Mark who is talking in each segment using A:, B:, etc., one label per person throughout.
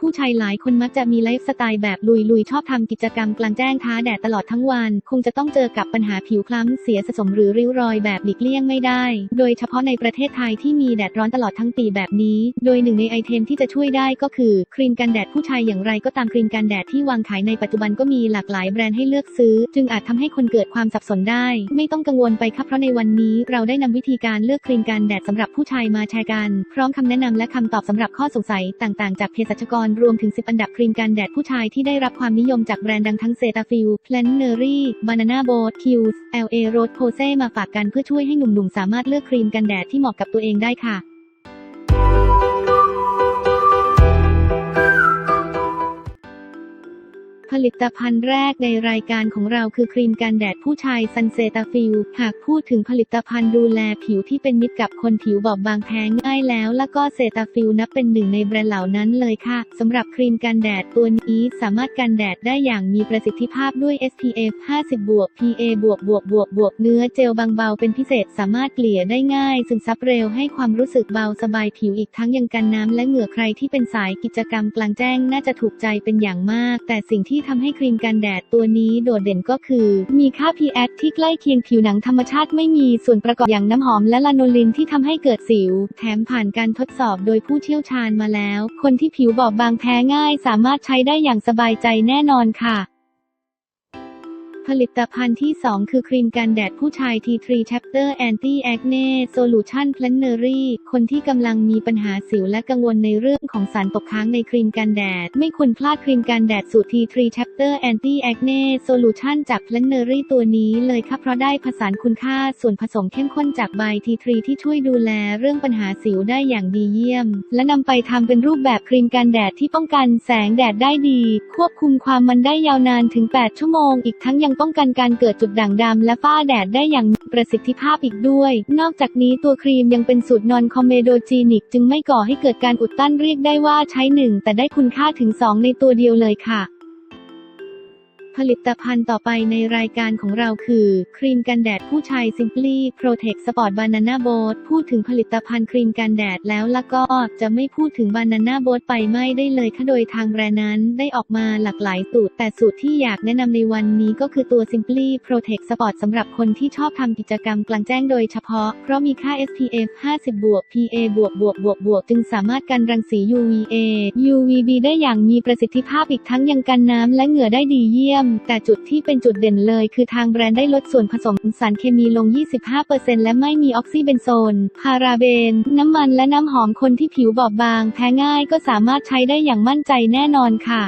A: ผู้ชายหลายคนมักจะมีไลฟ์สไตล์แบบลุยๆ ชอบทำกิจกรรมกลางแจ้งท้าแดดตลอดทั้งวัน คงจะต้องเจอกับปัญหาผิวคล้ำเสียสะสมหรือริ้วรอยแบบหลีกเลี่ยงไม่ได้ โดยเฉพาะในประเทศไทยที่มีแดดร้อนตลอดทั้งปีแบบนี้ โดยหนึ่งในไอเทมที่จะช่วยได้ก็คือ ครีมกันแดดผู้ชายอย่างไรก็ตามครีมกันแดดที่วางขายในปัจจุบันก็มีหลากหลายแบรนด์ให้เลือกซื้อ จึงอาจทำให้คนเกิดความสับสนได้ ไม่ต้องกังวลไปครับเพราะในวันนี้เราได้นำวิธีการเลือกครีมกันแดดสำหรับผู้ชายมาแชร์กัน พร้อมคำแนะนำและคำตอบสำหรับข้อสงสัยต่างๆ จากเภสัชกรรวมถึง 10 อันดับครีมกันแดดผู้ชายที่ได้รับความนิยมจากแบรนด์ดังทั้งเซตาฟิล p l a n e r y Banana Boat Kills LA Rose Pose มาฝากกันเพื่อช่วยให้หนุ่มๆสามารถเลือกครีมกันแดดที่เหมาะกับตัวเองได้ค่ะ ลิตภัณฑ์แรกในรายการของเราคือครีมกันแดดผู้ชายซันเซตาฟิลหากพูดถึงผลิตภัณฑ์ดูแลผิวที่เป็นมิตรกับคนผิวบอบบางแพ้ง่ายแล้ว แล้วก็เซตาฟิลนับเป็นหนึ่งในแบรนด์เหล่านั้นเลยค่ะสำหรับครีมกันแดดตัวนี้สามารถกันแดดได้อย่างมีประสิทธิภาพด้วย SPF 50บวก PA บวกบวกบวกบวกเนื้อเจลบางเบาเป็นพิเศษสามารถเกลี่ยได้ง่ายซึมซับเร็วให้ความรู้สึกเบาสบายผิวอีกทั้งยังกันน้ำและเหงื่อใครที่เป็นสายกิจกรรมกลางแจ้งน่าจะถูกใจเป็นอย่างมาก แต่สิ่งที่ทำให้ครีมกันแดดตัวนี้โดดเด่นก็คือ มีค่า pH ที่ใกล้เคียงผิวหนังธรรมชาติไม่มีส่วนประกอบอย่างน้ำหอมและลาโนลินที่ทำให้เกิดสิว แถมผ่านการทดสอบโดยผู้เชี่ยวชาญมาแล้ว คนที่ผิวบอบบางแพ้ง่าย สามารถใช้ได้อย่างสบายใจแน่นอนค่ะ ผลิตภัณฑ์ที่ 2 คือครีมกันแดดผู้ชาย T3 Chapter Anti Acne Solution Plenary คนที่กำลังมีปัญหาสิวและกังวลในเรื่องของสารตกค้างในครีมกันแดด ไม่ควรพลาดครีมกันแดดสูตร T3 Chapter Anti Acne Solution จาก Plenary ตัวนี้เลยค่ะเพราะได้ผสานคุณค่าส่วนผสมเข้มข้นจากใบ T3 ที่ช่วยดูแลเรื่องปัญหาสิวได้อย่างดีเยี่ยม และนำไปทำเป็นรูปแบบครีมกันแดดที่ป้องกันแสงแดดได้ดี ควบคุมความมันได้ยาวนานถึง 8 ชั่วโมง อีกทั้งยังป้องกันการเกิดจุดด่างดำและฝ้าแดดได้อย่างมีประสิทธิภาพอีกด้วย นอกจากนี้ตัวครีมยังเป็นสูตรนอนคอมเมโดจีนิก จึงไม่ก่อให้เกิดการอุดตันเรียกได้ว่าใช้หนึ่งแต่ได้คุณค่าถึง 2 ในตัวเดียวเลยค่ะ ผลิตภัณฑ์ต่อไปในรายการของเราคือ ครีมกันแดดผู้ชาย Simply Protect Sport Banana Boat พูดถึงผลิตภัณฑ์ครีมกันแดดแล้วแล้วก็จะไม่พูดถึง Banana Boat ไปไม่ได้เลยค่ะโดยทางแบรนด์นั้นได้ออกมาหลากหลายสูตร แต่สูตรที่อยากแนะนำในวันนี้ก็คือตัว Simply Protect Sport สำหรับคนที่ชอบทำกิจกรรมกลางแจ้งโดยเฉพาะ เพราะมีค่า SPF 50บวก PA บวกบวกบวกบวกจึงสามารถกันรังสี UVA UVB ได้อย่างมีประสิทธิภาพอีกทั้งยังกันน้ำและเหงื่อได้ดีเยี่ยมแต่จุดที่เป็นจุดเด่นเลยคือทางแบรนด์ได้ลดส่วนผสมสารเคมีลง 25%และไม่มีออกซิเบนโซน พาราเบน น้ำมันและน้ำหอมคนที่ผิวบอบบาง แพ้ง่ายก็สามารถใช้ได้อย่างมั่นใจแน่นอนค่ะ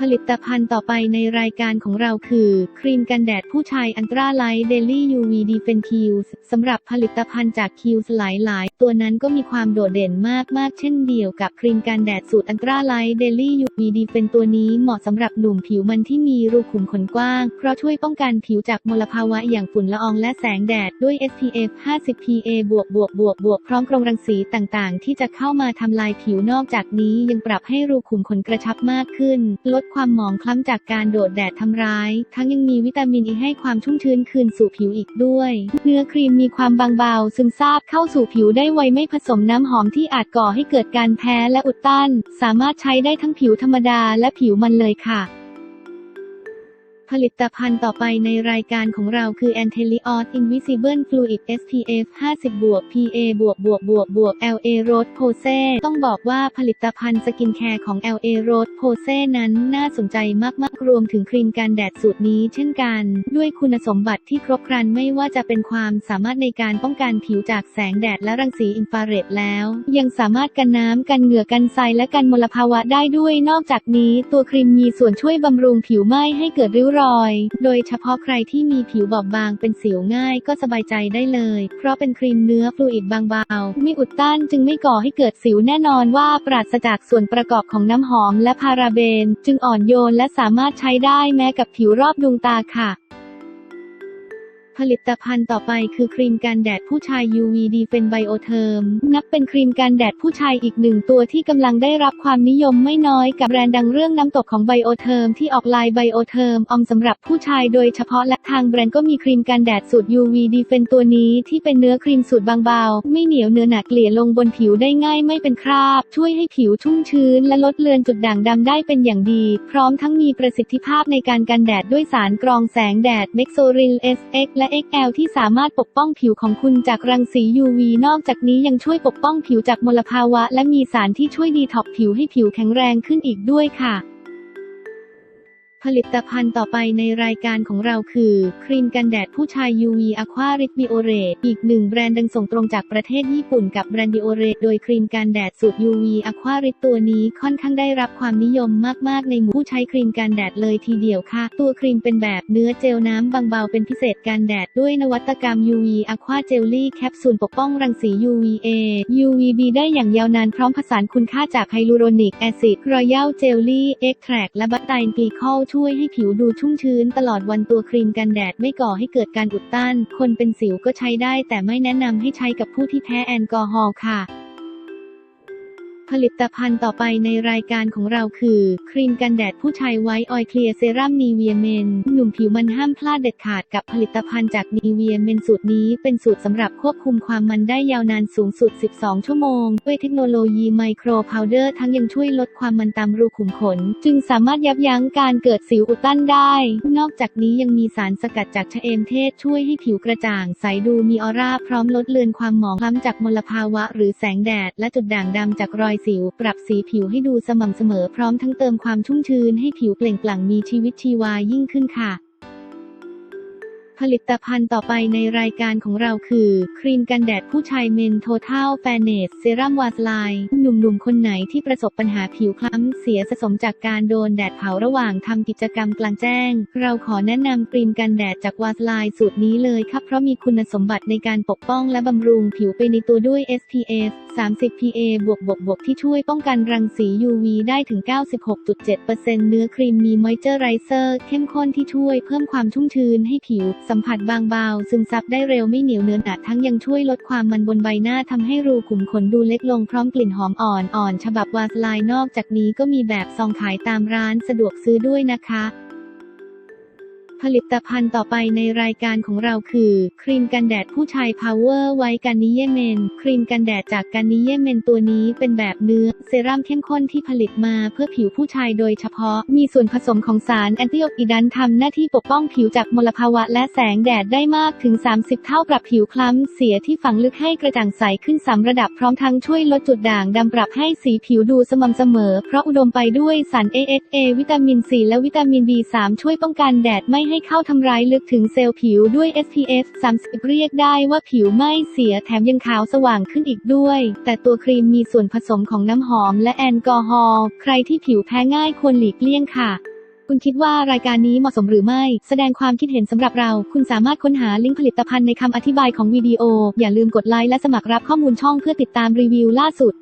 A: ผลิตภัณฑ์ต่อไปในรายการของเราคือ ครีมกันแดดผู้ชายอันตราไลท์เดลี่ UV Defend Kills สำหรับผลิตภัณฑ์จาก Kills หลาย ๆ ตัวนั้นก็มีความโดดเด่นมาก ๆ เช่นเดียวกับครีมกันแดดสูตรอันตราไลท์เดลี่ UV Defend ตัวนี้เหมาะสำหรับหนุ่มผิวมันที่มีรูขุมขนกว้าง เพราะช่วยป้องกันผิวจากมลภาวะอย่างฝุ่นละอองและแสงแดดด้วย SPF 50 PA บวกบวกบวกบวกพร้อมกรงรังสีต่าง ๆ ที่จะเข้ามาทำลายผิวนอกจากนี้ยังปรับให้รูขุมขนกระชับมากขึ้น ลดความหมองคล้ำจากการโดดแดดทำร้าย ทั้งยังมีวิตามินอ e ให้ความชุ่มชื้นคืนสู่ผิวอีกด้วย เนื้อครีมมีความบางเบาซึมซาบเข้าสู่ผิวได้ไวไม่ผสมน้ำหอมที่อาจก่อให้เกิดการแพ้และอุดตัน สามารถใช้ได้ทั้งผิวธรรมดาและผิวมันเลยค่ะ ผลิตภัณฑ์ต่อไปในรายการของเราคือ a n t e l i o s Invisible Fluid SPF 50 บวก PA บวกบวกบวกบวก LA Rose Pose ต้องบอกว่าผลิตภัณฑ์สกินแคร์ของ LA Rose Pose นั้นน่าสนใจมากๆ รวมถึงครีมกันแดดสูตรนี้เช่นกัน ด้วยคุณสมบัติที่ครบครันไม่ว่าจะเป็นความสามารถในการป้องกันผิวจากแสงแดดและรังสีอินฟราเรดแล้ว ยังสามารถกันน้ำกันเหงื่อกันทรายและกันมลภาวะได้ด้วยนอกจากนี้ ตัวครีมมีส่วนช่วยบำรุงผิวไม่ให้เกิดริ้วรอย โดยเฉพาะใครที่มีผิวบอบบางเป็นสิวง่ายก็สบายใจได้เลย เพราะเป็นครีมเนื้อฟลูอิดบางเบาไม่อุดตันจึงไม่ก่อให้เกิดสิวแน่นอนว่าปราศจากส่วนประกอบของน้ำหอมและพาราเบน จึงอ่อนโยนและสามารถใช้ได้แม้กับผิวรอบดวงตาค่ะ ผลิตภัณฑ์ต่อไปคือครีมกันแดดผู้ชาย UV Defend Biotherm นับเป็นครีมกันแดดผู้ชายอีกหนึ่งตัวที่กำลังได้รับความนิยมไม่น้อยกับแบรนด์ดังเรื่องน้ำตกของ Biotherm ที่ออกลาย Biotherm ออมสำหรับผู้ชายโดยเฉพาะและทางแบรนด์ก็มีครีมกันแดดสูตร UV Defend ตัวนี้ที่เป็นเนื้อครีมสูตรบางเบาไม่เหนียวเนื้อหนาเกลี่ยลงบนผิวได้ง่ายไม่เป็นคราบ ช่วยให้ผิวชุ่มชื้น และลดเลือนจุดด่างดำได้เป็นอย่างดี พร้อมทั้งมีประสิทธิภาพในการกันแดดด้วยสารกรองแสงแดด m e x o r i l SX และ XL ที่สามารถปกป้องผิวของคุณจากรังสี UV นอกจากนี้ยังช่วยปกป้องผิวจากมลภาวะ และมีสารที่ช่วยดีท็อกผิวให้ผิวแข็งแรงขึ้นอีกด้วยค่ะ ผลิตภัณฑ์ต่อไปในรายการของเราคือ ครีมกันแดดผู้ชาย UV Aqua Rich Biore อีกหนึ่งแบรนด์ดังส่งตรงจากประเทศญี่ปุ่นกับแบรนด์ Biore โดยครีมกันแดดสูตร UV Aqua Rich ตัวนี้ค่อนข้างได้รับความนิยมมาก ๆ ในหมู่ผู้ใช้ครีมกันแดดเลยทีเดียวค่ะ ตัวครีมเป็นแบบเนื้อเจลน้ำบางเบาเป็นพิเศษกันแดดด้วยนวัตกรรม UV Aqua Jelly แคปซูลปกป้องรังสี UVA UVB ได้อย่างยาวนานพร้อมผสานคุณค่าจากไฮลูโรนิกแอซิดรอยัลเจลลี่เอ็กแทรกและบัตไตนกลีคอลช่วยให้ผิวดูชุ่มชื้นตลอดวันตัวครีมกันแดดไม่ก่อให้เกิดการอุดตัน คนเป็นสิวก็ใช้ได้แต่ไม่แนะนำให้ใช้กับผู้ที่แพ้แอลกอฮอล์ค่ะ ผลิตภัณฑ์ต่อไปในรายการของเราคือ ครีมกันแดดผู้ชายไวท์ออยเคลียร์เซรั่มนีเวียเมน หนุ่มผิวมันห้ามพลาดเด็ดขาดกับผลิตภัณฑ์จากนีเวียเมนสูตรนี้เป็นสูตรสำหรับควบคุมความมันได้ยาวนานสูงสุด 12 ชั่วโมง ด้วยเทคโนโลยีไมโครพาวเดอร์ทั้งยังช่วยลดความมันตามรูขุมขน จึงสามารถยับยั้งการเกิดสิวอุดตันได้ นอกจากนี้ยังมีสารสกัดจากชะเอมเทศช่วยให้ผิวกระจ่างใสดูมีออร่าพร้อมลดเลือนความหมองคล้ำจากมลภาวะ หรือแสงแดดและจุดด่างดำจากรอยสิว ปรับสีผิวให้ดูสม่ำเสมอพร้อมทั้งเติมความชุ่มชื้นให้ผิวเปล่งปลั่งมีชีวิตชีวายิ่งขึ้นค่ะ ผลิตภัณฑ์ต่อไปในรายการของเราคือ ครีมกันแดดผู้ชายเมนโทเทลแฟเนสเซรั่มวาสไลน์หนุ่มๆ คนไหนที่ประสบปัญหาผิวคล้ำเสียสะสมจากการโดนแดดเผาระหว่างทำกิจกรรมกลางแจ้ง เราขอแนะนำครีมกันแดดจากวาสไลน์สูตรนี้เลยครับเพราะมีคุณสมบัติในการปกป้องและบำรุงผิวไปในตัวด้วย SPF 30 PA บวกบวกบวกที่ช่วยป้องกันรังสี UV ได้ถึง 96.7%เนื้อครีมมีมอยเจอร์ไรเซอร์เข้มข้นที่ช่วยเพิ่มความชุ่มชื้นให้ผิว สัมผัสบางเบา ซึมซับได้เร็วไม่เหนียวเนื้อหนาทั้งยังช่วยลดความมันบนใบหน้าทำให้รูขุมขนดูเล็กลงพร้อมกลิ่นหอมอ่อนอ่อนฉบับวาสไลน์นอกจากนี้ก็มีแบบซองขายตามร้านสะดวกซื้อด้วยนะคะ ผลิตภัณฑ์ต่อไปในรายการของเราคือ ครีมกันแดดผู้ชาย Power ไวกันนิเยเมน ครีมกันแดดจากกันนิเยเมนตัวนี้เป็นแบบเนื้อ เซรั่มเข้มข้นที่ผลิตมาเพื่อผิวผู้ชายโดยเฉพาะ มีส่วนผสมของสารแอนตี้ออกซิแดนต์ทำหน้าที่ปกป้องผิวจากมลภาวะและแสงแดดได้มากถึง 30 เท่าปรับผิวคล้ำเสียที่ฝังลึกให้กระจ่างใสขึ้นสามระดับพร้อมทั้งช่วยลดจุดด่างดำปรับให้สีผิวดูสม่ำเสมอ เพราะอุดมไปด้วยสาร AHA วิตามิน C และวิตามิน B3 ช่วยป้องกันแดดไม่ให้เข้าทำร้ายลึกถึงเซลล์ผิวด้วย SPF 30 เรียกได้ว่าผิวไม่เสียแถมยังขาวสว่างขึ้นอีกด้วย แต่ตัวครีมมีส่วนผสมของน้ำหอมและแอลกอฮอล์ ใครที่ผิวแพ้ง่ายควรหลีกเลี่ยงค่ะคุณคิดว่ารายการนี้เหมาะสมหรือไม่ แสดงความคิดเห็นสำหรับเรา คุณสามารถค้นหาลิงก์ผลิตภัณฑ์ในคำอธิบายของวิดีโอ อย่าลืมกดไลค์และสมัครรับข้อมูลช่องเพื่อติดตามรีวิวล่าสุด